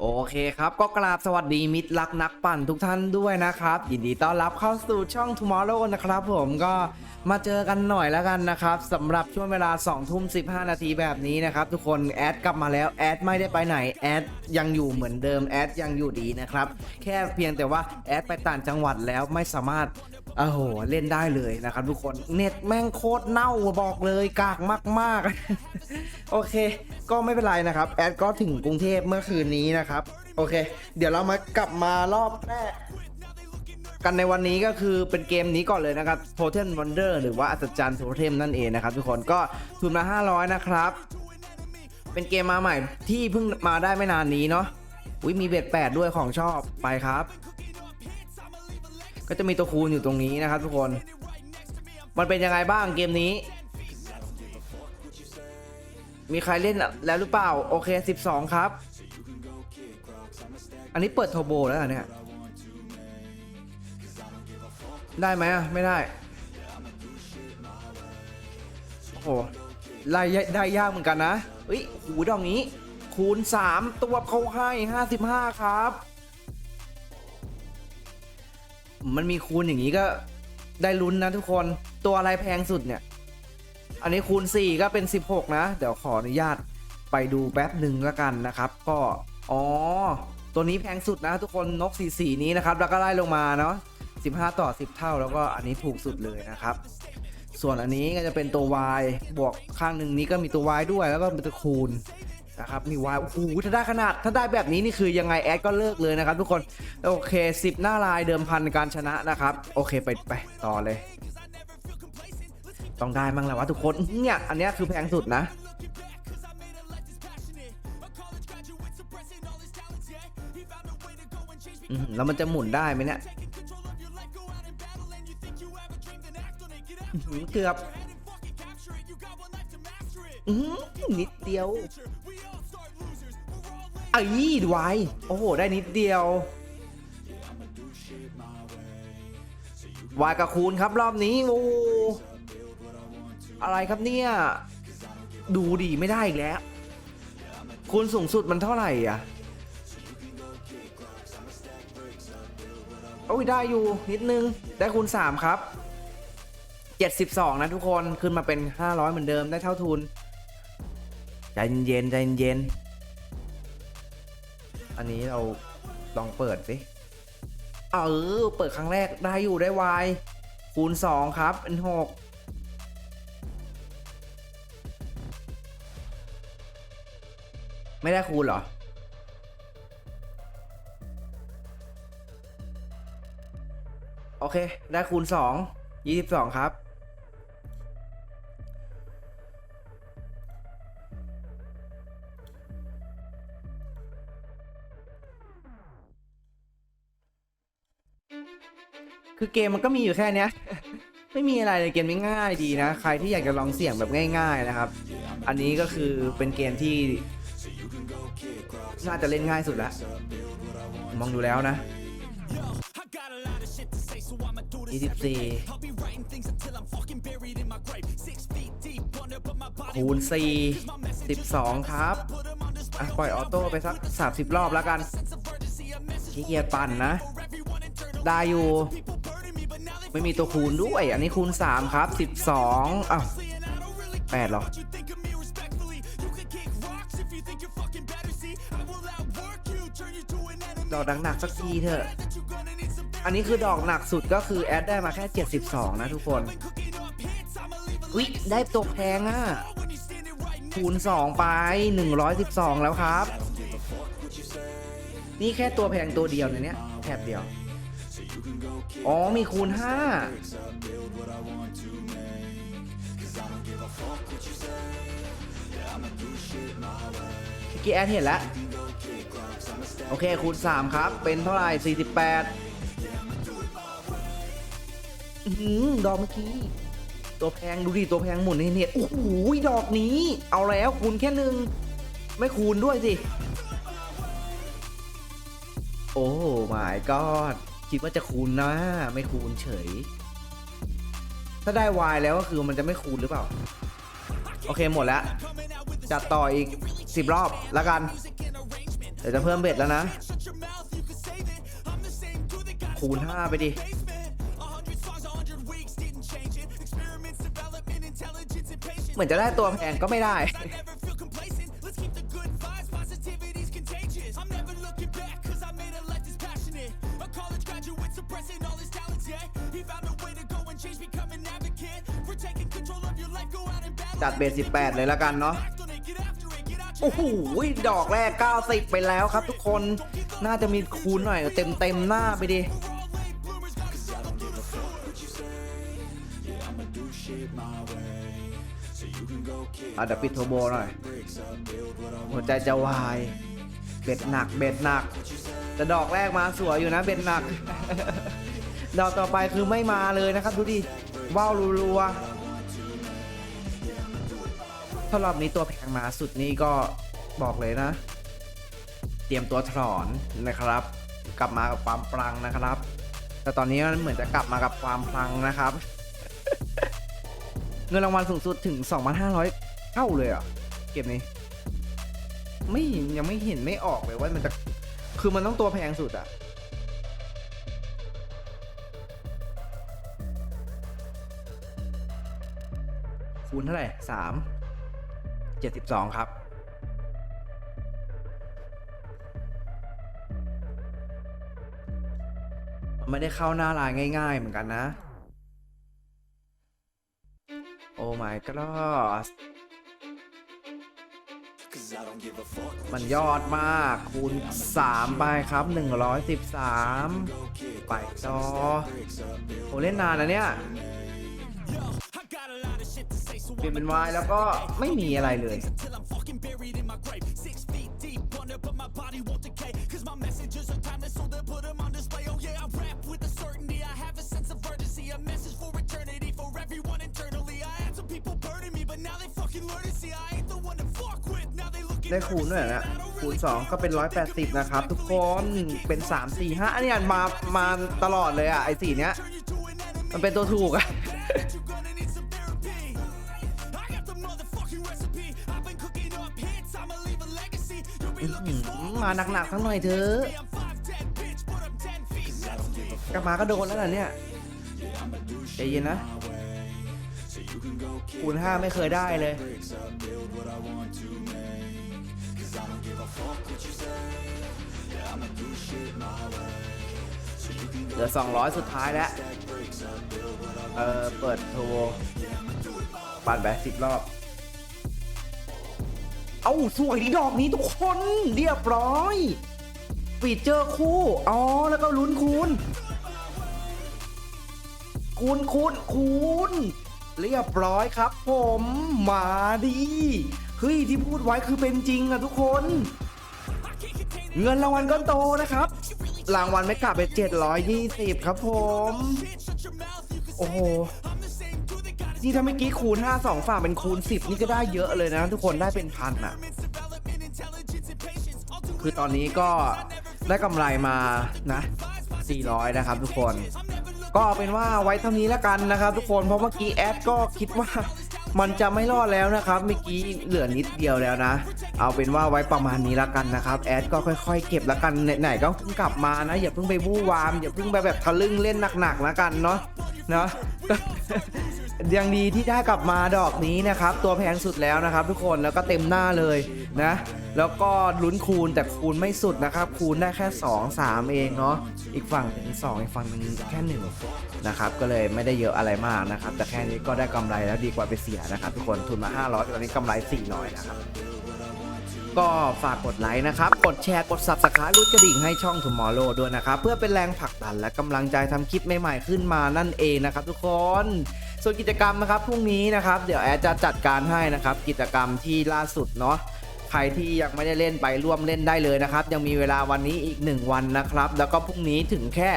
โอเคครับ ก็กราบสวัสดีมิตรรักนักปั่นทุกท่านด้วยนะครับยินดีต้อนรับเข้าสู่ช่อง Tomorrow นะครับผมก็มาเจอกันหน่อยแล้วกันนะครับสำหรับช่วงเวลา2ทุ่ม15 นาทีแบบนี้นะครับทุกคนแอดกลับมาแล้วแอดไม่ได้ไปไหนแอดยังอยู่เหมือนเดิมแอดยังอยู่ดีนะครับแค่เพียงแต่ว่าแอดไปต่างจังหวัดแล้วไม่สามารถ โอ้โหเล่นได้เลยนะครับทุกคนเน็ตแม่งโคตรเน่าบอกเลยกากมากๆ โอเค ก็ไม่เป็นไรนะครับแอดก็ถึงกรุงเทพเมื่อคืนนี้นะครับ โอเค เดี๋ยวเรามากลับมารอบแรกกันในวันนี้ก็คือเป็นเกมนี้ก่อนเลยนะครับ Totem Wonder หรือว่าอัศจรรย์โทเทมนั่นเองนะครับทุกคนก็ทุนมา 500 นะครับ เป็นเกมมาใหม่ที่เพิ่งมาได้ไม่นานนี้เนาะอุ้ยมีเบ็ด8ด้วยของชอบไปครับ ก็จะมีตัวคูณอยู่ตรงนี้นะครับทุกคน มันเป็นยังไงบ้างเกมนี้ มีใครเล่นแล้วหรือเปล่า โอเค 12 ครับ อันนี้เปิดโทโบแล้วเนี่ย ได้ไหมอะ ไม่ได้ โอ้โหไล่ยได้ยากเหมือนกันนะเฮ้ยหูดอกนี้ คูณ 3 ตัวเขาให้ 55 ครับ มันมีคูณอย่างนี้ก็ได้ลุ้นนะทุกคนตัวอะไรแพงสุดเนี่ย อันนี้คูณ 4 ก็เป็น 16 นะ เดี๋ยวขออนุญาตไปดูแป๊บหนึ่งแล้วกันนะครับ ก็อ๋อ ตัวนี้แพงสุดนะทุกคนนกสีสีนี้นะครับ แล้วก็ไล่ลงมาเนาะ15 ต่อ 10 เท่า แล้วก็อันนี้ถูกสุดเลยนะครับ ส่วนอันนี้ก็จะเป็นตัว y บวกข้างหนึ่งนี้ก็มีตัว y ด้วยแล้วก็เป็นตัวคูณ นะครับมี y โอ้โหถ้าได้ขนาดถ้าได้แบบนี้นี่คือยังไงแอดก็เลิกเลยนะครับทุกคนโอเค 10 หน้าลายเดิมพันการชนะนะครับ โอเคไปไปต่อเลย ต้องได้มั้งแหละวะทุกคนเนี่ยอันนี้คือแพงสุดนะแล้วมันจะหมุนได้ไหมเนี่ยเกือบนิดเดียว อ้ยดูไวโอ้โห ได้นิดเดียว วายกับคูณครับรอบนี้ โอ้โอะไรครับเนี่ย ดูดีไม่ได้อีกแล้ว คูณสูงสุดมันเท่าไหร่อะ โอ้ย ได้อยู่นิดนึง ได้คูณ 3 ครับ 72 นะทุกคน ขึ้นมาเป็น 500 เหมือนเดิมได้เท่าทุน ใจเย็นใจเย็น อันนี้เราลองเปิดสิเออเปิดครั้งแรกได้อยู่ได้วายคูณ2ครับ เป็น6ไม่ได้คูณเหรอ โอเค ได้คูณ2 22ครับ คือเกมมันก็มีอยู่แค่เนี้ย ไม่มีอะไรเลยเกมนี้ง่ายดีนะ ใครที่อยากจะลองเสี่ยงแบบง่าย ๆนะครับ อันนี้ก็คือเป็นเกมที่น่าจะเล่นง่ายสุดละมองดูแล้วนะ 24 คูณ 4 12 ครับ อะ ปล่อยออโต้ไปสัก 30 รอบแล้วกันขี้เกียจปั่นนะ ได้อยู่ ไม่มีตัวคูณด้วย อันนี้คูณ 3 ครับ 12อ้าว8หรอดอกหนักๆสักทีเถอะ อันนี้คือดอกหนักสุดก็คือแอดได้มาแค่ 72 นะทุกคนวิได้ตกแพงอะ คูณ 2 ไป 112 แล้วครับ นี่แค่ตัวแพงตัวเดียวในเนี่ยแถบเดียว อ๋อมีคูณ5เมื่อกี้แอดเห็นแล้ว โอเคคูณ3ครับ เป็นเท่าไหร่48อื้อหือดอกเมื่อกี้ ตัวแพงดูดิตัวแพงหมุนในเน็ตโอ้โหดอกนี้ เอาแล้วคูณแค่หนึ่งไม่คูณด้วยสิ โอ้ my god คิดว่าจะคูณนะ ไม่คูณเฉย ถ้าได้วายแล้วก็คือมันจะไม่คูณหรือเปล่า โอเคหมดแล้ว จัดต่ออีก 10 รอบแล้วกัน เดี๋ยวจะเพิ่มเบ็ดแล้วนะ คูณ 5 ไปดิเหมือนจะได้ตัวแพงก็ไม่ได้ เบส18 เลยแล้วกันเนาะโอ้โหดอกแรก 90 ไปแล้วครับทุกคนน่าจะมีคูณหน่อยเต็มเต็มหน้าไปดิอะเดี๋ยวปิดโทโบหน่อย หัวใจจะวาย เบ็ดหนัก เบ็ดหนัก แต่ดอกแรกมาสวยอยู่นะ เบ็ดหนัก ดอกต่อไปคือไม่มาเลยนะครับ ดูดิว่าวรัวๆ ถ้ารอบนี้ตัวแพงมาสุดนี่ก็บอกเลยนะ เตรียมตัวถอนนะครับ กลับมากับความปรังนะครับ แต่ตอนนี้มันเหมือนจะกลับมากับความพลังนะครับ เงินรางวัลสูงสุดถึง 2,500เท่าเลยเหรอะเกมนี้ไม่ยังไม่เห็นไม่ออกเลยว่ามันจะคือมันต้องตัวแพงสุดอะคูณเท่าไหร่สาม เจ็ดสิบสองครับไม่ได้เข้าหน้าลายง่าย ๆ เหมือนกันนะ โอ้ my god มันยอดมากคูณ 3 ไปครับ 113 ไปจอโอเล่นนานนะเนี่ย เปลี่ยนเป็นวายแล้วก็ไม่มีอะไรเลยได้คูณด้วยนะคูณ 2 ก็เป็น 180 นะครับ ทุกคนเป็น 3 4 5อันนี้มามาตลอดเลยอะ ไอ้สีเนี้ย มันเป็นตัวถูกอะ มาหนักๆทั้งหน่อยเถอะกลับมาก็โดนแล้วนะเนี่ยใจเย็นนะคูณ5ไม่เคยได้เลย เหลือ 200 สุดท้ายแล้ว เออเปิดโทรปั่นไปสิบรอบ เอาสวยดีดอกนี้ทุกคนเรียบร้อยฟีเจอร์คู่อ๋อแล้วก็ลุ้นคูณคูณคูณคูณเรียบร้อยครับ ผมมาดีเฮ้ยที่พูดไว้คือเป็นจริงอะทุกคน เงินรางวัลก้อนโตนะครับ รางวัลไม่กลับเป็น720 ครับผม โอ้โห นี่ถ้าเมื่อกี้คูณ 5 2 ฝั่งเป็นคูณ 10 นี่ก็ได้เยอะเลยนะ ทุกคนได้เป็นพันอะคือตอนนี้ก็ได้กำไรมานะ 400 นะครับทุกคน ก็เอาเป็นว่าไว้เท่านี้แล้วกันนะครับ ทุกคนเพราะเมื่อกี้แอดก็คิดว่ามันจะไม่รอดแล้วนะครับเมื่อกี้เหลือนิดเดียวแล้วนะ เอาเป็นว่าไว้ประมาณนี้แล้วกันนะครับแอดก็ค่อยๆ เก็บแล้วกันไหนๆก็เพิ่งกลับมานะ อย่าเพิ่งไปบู้วาม อย่าเพิ่งไปแบบทะลึ่งเล่นหนักๆแล้วกันเนาะเนาะ ยังดีที่ได้กลับมาดอกนี้นะครับ ตัวแพงสุดแล้วนะครับ ทุกคนแล้วก็เต็มหน้าเลยนะ แล้วก็ลุ้นคูณแต่คูณไม่สุดนะครับ คูณได้แค่ 2 3 เองเนาะอีกฝั่งเป็น2อีกฝั่งหนึงแค่หนึ่งนะครับก็เลยไม่ได้เยอะอะไรมากนะครับ แต่แค่นี้ก็ได้กำไรแล้วดีกว่าไปเสียนะครับ ทุกคนทุนมา 500ตอนนี้กำไร400นะครับ ก็ฝากกดไลค์นะครับ กดแชร์ กด subscribe รุดกระดิ่งให้ช่อง Tomorrow ด้วยนะครับ เพื่อเป็นแรงผลักดันและกำลังใจทำคลิปใหม่ๆขึ้นมานั่นเองนะครับทุกคน ส่วนกิจกรรมนะครับพรุ่งนี้นะครับเดี๋ยวแอดจะจัดการให้นะครับ กิจกรรมที่ล่าสุดเนาะใครที่ยังไม่ได้เล่นไปร่วมเล่นได้เลยนะครับ ยังมีเวลาวันนี้อีก 1 วันนะครับ แล้วก็พรุ่งนี้ถึงแค่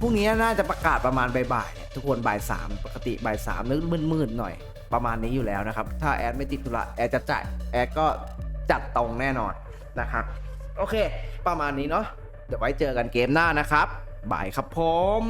พรุ่งนี้น่าจะประกาศประมาณบ่ายๆนะทุกคนบ่ายสามปกติบ่ายสามนึกมืดๆหน่อยประมาณนี้อยู่แล้วนะครับ ถ้าแอดไม่ติดธุระแอดจะจ่ายแอดก็ จัดตรงแน่นอนนะครับโอเค ประมาณนี้เนาะเดี๋ยวไว้เจอกันเกมหน้านะครับบายครับผม